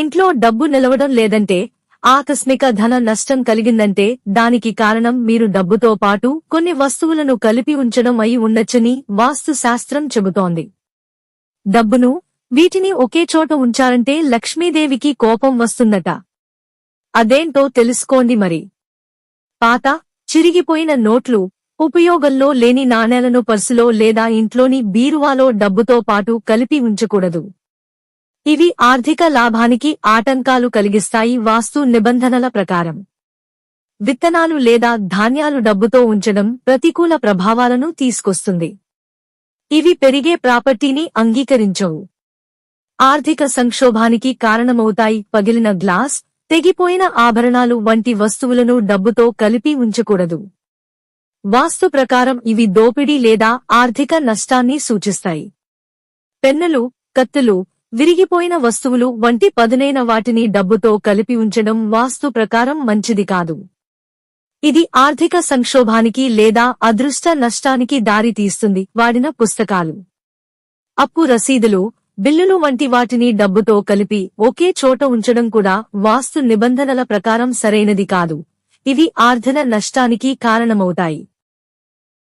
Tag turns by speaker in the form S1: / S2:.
S1: ఇంట్లో డబ్బు నిలవడం లేదంటే ఆకస్మిక ధన నష్టం కలిగిందంటే దానికి కారణం మీరు డబ్బుతో పాటు కొన్ని వస్తువులను కలిపి ఉంచడం అయి ఉండొచ్చని వాస్తు శాస్త్రం చెబుతోంది. డబ్బును వీటిని ఒకే చోట ఉంచారంటే లక్ష్మీదేవికి కోపం వస్తుందట. అదేంటో తెలుసుకోండి మరి. పాత చిరిగిపోయిన నోట్లు ఉపయోగంలో లేని నాణేలను పర్సులో లేదా ఇంట్లోని బీరువాలో డబ్బుతో పాటు కలిపి ఉంచకూడదు. ఇవి ఆర్థిక లాభానికి ఆటంకాలు కలిగిస్తాయి వాస్తు నిబంధనల ప్రకారం. విత్తనాలు లేదా ధాన్యాలు డబ్బుతో ఉంచడం ప్రతికూల ప్రభావాలను తీసుకొస్తుంది. ఇవి పెరిగే ప్రాపర్టీని అంగీకరించవు. ఆర్థిక సంక్షోభానికి కారణమవుతాయి పగిలిన గ్లాస్ తెగిపోయిన ఆభరణాలు వంటి వస్తువులను డబ్బుతో కలిపి ఉంచకూడదు. వాస్తు ప్రకారం ఇవి దోపిడీ లేదా ఆర్థిక నష్టాన్ని సూచిస్తాయి. పెన్నులు కత్తులు విరిగిపోయిన వస్తువులు వంటి పదునైన వాటిని డబ్బుతో కలిపి ఉంచడం వాస్తు ప్రకారం మంచిది కాదు. ఇది ఆర్థిక సంక్షోభానికి లేదా అదృష్ట నష్టానికి దారి తీస్తుంది వాడిన పుస్తకాలు. అప్పు రసీదులు బిల్లులు వంటి వాటిని డబ్బుతో కలిపి ఒకే చోట ఉంచడం కూడా వాస్తు నిబంధనల ప్రకారం సరైనది కాదు. ఇవి ఆర్థిక నష్టానికి కారణమవుతాయి.